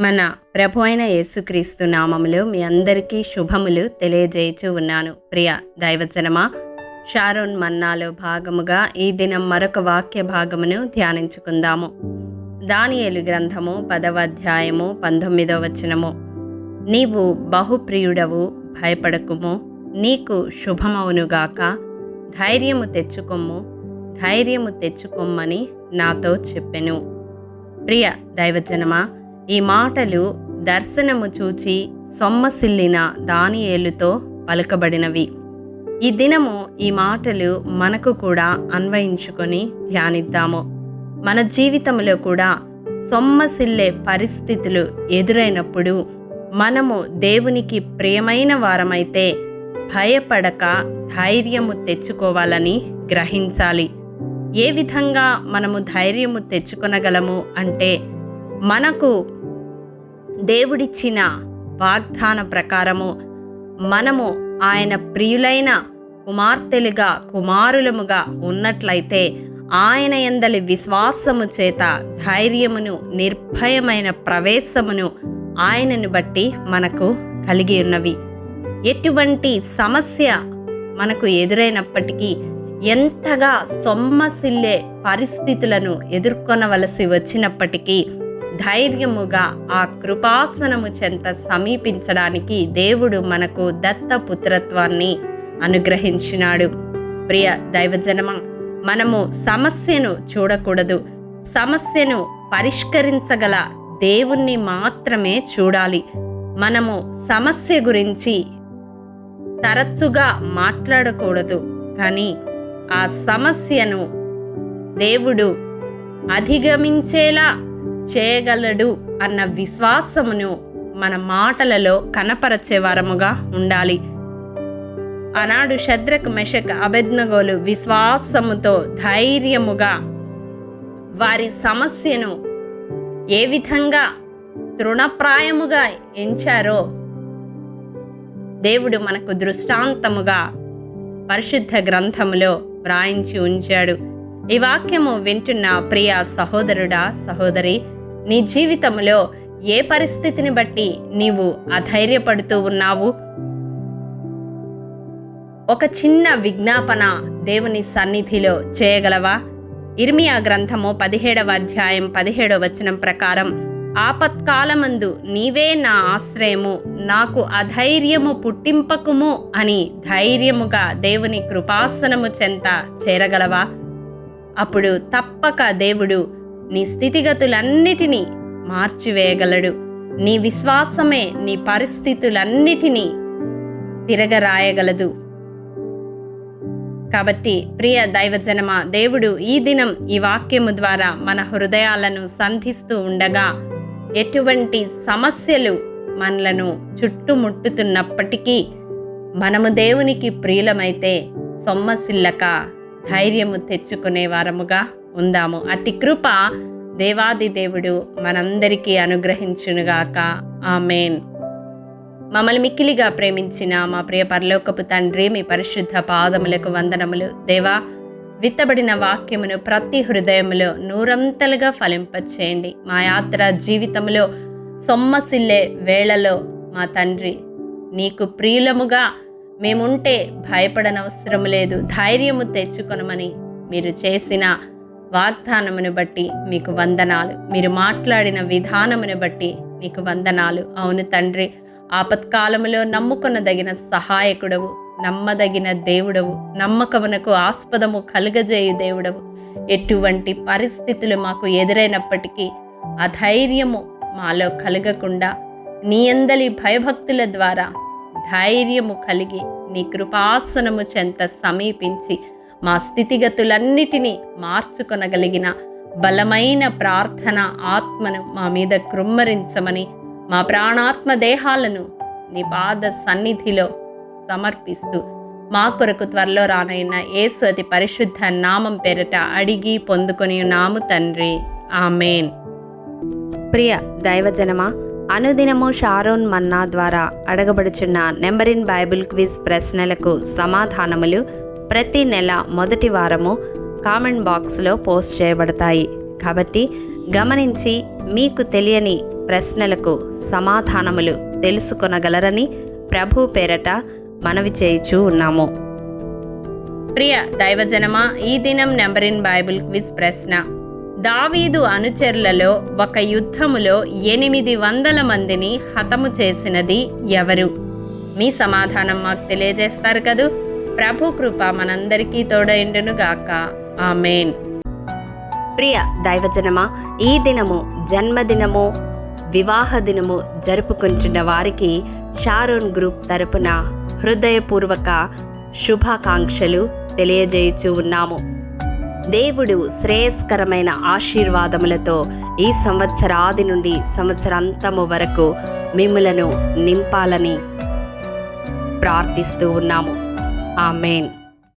మన ప్రభు అయిన యేసుక్రీస్తు నామములో మీ అందరికీ శుభములు తెలియజేయచూ ఉన్నాను. ప్రియ దైవజనమా షారోన్ మన్నాలో భాగముగా ఈ దినం మరొక వాక్య భాగమును ధ్యానించుకుందాము. దానియేలు గ్రంథము పదవ అధ్యాయము పంతొమ్మిదవ వచనము. నీవు బహుప్రియుడవు భయపడకుము నీకు శుభమవునుగాక ధైర్యము తెచ్చుకొమ్ము ధైర్యము తెచ్చుకొమ్మని నాతో చెప్పెను. ప్రియ దైవజనమా ఈ మాటలు దర్శనము చూచి సొమ్మసిల్లిన దానియేలుతో పలుకబడినవి. ఈ దినము ఈ మాటలు మనకు కూడా అన్వయించుకొని ధ్యానిద్దాము. మన జీవితంలో కూడా సొమ్మసిల్లే పరిస్థితులు ఎదురైనప్పుడు మనము దేవునికి ప్రియమైన వారమైతే భయపడక ధైర్యము తెచ్చుకోవాలని గ్రహించాలి. ఏ విధంగా మనము ధైర్యము తెచ్చుకొనగలము అంటే మనకు దేవుడిచ్చిన వాగ్దాన ప్రకారము మనము ఆయన ప్రియులైన కుమార్తెలుగా కుమారులముగా ఉన్నట్లయితే ఆయన ఎందలి విశ్వాసము చేత ధైర్యమును నిర్భయమైన ప్రవేశమును ఆయనను బట్టి మనకు కలిగి ఉన్నవి. ఎటువంటి సమస్య మనకు ఎదురైనప్పటికీ ఎంతగా సొమ్మసిల్లే పరిస్థితులను ఎదుర్కొనవలసి వచ్చినప్పటికీ ధైర్యముగా ఆ కృపాసనము చెంత సమీపించడానికి దేవుడు మనకు దత్తపుత్రత్వాన్ని అనుగ్రహించినాడు. ప్రియ దైవజనమ మనము సమస్యను చూడకూడదు. సమస్యను పరిష్కరించగల దేవుణ్ణి మాత్రమే చూడాలి. మనము సమస్య గురించి తరచుగా మాట్లాడకూడదు. కానీ ఆ సమస్యను దేవుడు అధిగమించేలా చేయగలడు అన్న విశ్వాసమును మన మాటలలో కనపరచే వారముగా ఉండాలి. ఆనాడు శద్రక్ మెషక్ అబెద్నగోలు విశ్వాసముతో ధైర్యముగా వారి సమస్యను ఏ విధంగా తృణప్రాయముగా ఎంచారో దేవుడు మనకు దృష్టాంతముగా పరిశుద్ధ గ్రంథములో వ్రాయించి ఉంచాడు. ఈ వాక్యము వింటున్న ప్రియ సహోదరుడా సహోదరి నీ జీవితంలో ఏ పరిస్థితిని బట్టి నీవు అధైర్యపడుతూ ఉన్నావు? ఒక చిన్న విజ్ఞాపన దేవుని సన్నిధిలో చేయగలవా? ఇర్మియా గ్రంథము పదిహేడవ అధ్యాయం పదిహేడవ వచనం ప్రకారం ఆపత్కాలమందు నీవే నా ఆశ్రయము నాకు అధైర్యము పుట్టింపకుము అని ధైర్యముగా దేవుని కృపాసనము చెంత చేరగలవా? అప్పుడు తప్పక దేవుడు నీ స్థితిగతులన్నిటినీ మార్చివేయగలడు. నీ విశ్వాసమే నీ పరిస్థితులన్నిటినీ తిరగరాయగలదు. కాబట్టి ప్రియ దైవజనమ దేవుడు ఈ దినం ఈ వాక్యము ద్వారా మన హృదయాలను సంధిస్తూ ఉండగా ఎటువంటి సమస్యలు మనలను చుట్టుముట్టుతున్నప్పటికీ మనము దేవునికి ప్రియులమైతే సొమ్మసిల్లక ధైర్యము తెచ్చుకునే వారముగా ఉందాము. అట్టి కృప దేవాది దేవుడు మనందరికీ అనుగ్రహించునుగాక. ఆమెన్. మమ్మల్ని మిక్కిలిగా ప్రేమించిన మా ప్రియ పరలోకపు తండ్రి మీ పరిశుద్ధ పాదములకు వందనములు. దేవా విత్తబడిన వాక్యమును ప్రతి హృదయములో నూరంతలుగా ఫలింపచేయండి. మా యాత్ర జీవితంలో సొమ్మసిల్లే వేళలో మా తండ్రి నీకు ప్రియులముగా మేముంటే భయపడనవసరం లేదు. ధైర్యము తెచ్చుకొనమని మీరు చేసిన వాగ్దానమును బట్టి మీకు వందనాలు. మీరు మాట్లాడిన విధానమును బట్టి నీకు వందనాలు. అవును తండ్రి ఆపత్కాలములో నమ్ముకొనదగిన సహాయకుడవు నమ్మదగిన దేవుడవు నమ్మకమునకు ఆస్పదము కలుగజేయు దేవుడవు. ఎటువంటి పరిస్థితులు మాకు ఎదురైనప్పటికీ అధైర్యము మాలో కలగకుండా నీ అందలి భయభక్తుల ద్వారా ధైర్యము కలిగి నీ కృపాసనము చెంత సమీపించి మా స్థితిగతులన్నిటినీ మార్చుకొనగలిగిన బలమైన ప్రార్థన ఆత్మను మా మీద కృమ్మరించమని మా ప్రాణాత్మ దేహాలను నీ పాద సన్నిధిలో సమర్పిస్తూ మా కొరకు త్వరలో రానైన యేసు అతి పరిశుద్ధ నామం పేరట అడిగి పొందుకొని నాము తండ్రి. ఆమెన్. ప్రియ దైవజనమా అనుదినము షారోన్ మన్నా ద్వారా అడగబడుచున్న నెంబర్ ఇన్ బైబిల్ క్విజ్ ప్రశ్నలకు సమాధానములు ప్రతి నెల మొదటి వారము కామెంట్ బాక్స్లో పోస్ట్ చేయబడతాయి. కాబట్టి గమనించి మీకు తెలియని ప్రశ్నలకు సమాధానములు తెలుసుకొనగలరని ప్రభు పేరట మనవి చేయుచూ ఉన్నాము. ప్రియ దైవజనమా ఈ దినం నెంబర్ ఇన్ బైబిల్ క్విజ్ ప్రశ్న. దావీదు అనుచరులలో ఒక యుద్ధములో ఎనిమిది వందల మందిని హతము చేసినది ఎవరు? మీ సమాధానం మాకు తెలియజేస్తారు కదూ? ప్రభు కృప మనందరికీ తోడైండును గాక ఆమెన్. ప్రియ దైవజనమా ఈ దినము జన్మదినము వివాహ దినము జరుపుకుంటున్న వారికి షారోన్ గ్రూప్ తరపున హృదయపూర్వక శుభాకాంక్షలు తెలియజేయచూ ఉన్నాము. దేవుడు శ్రేయస్కరమైన ఆశీర్వాదములతో ఈ సంవత్సరాది నుండి సంవత్సరాంతము వరకు మిమ్మలను నింపాలని ప్రార్థిస్తూ ఉన్నాము. ఆమెన్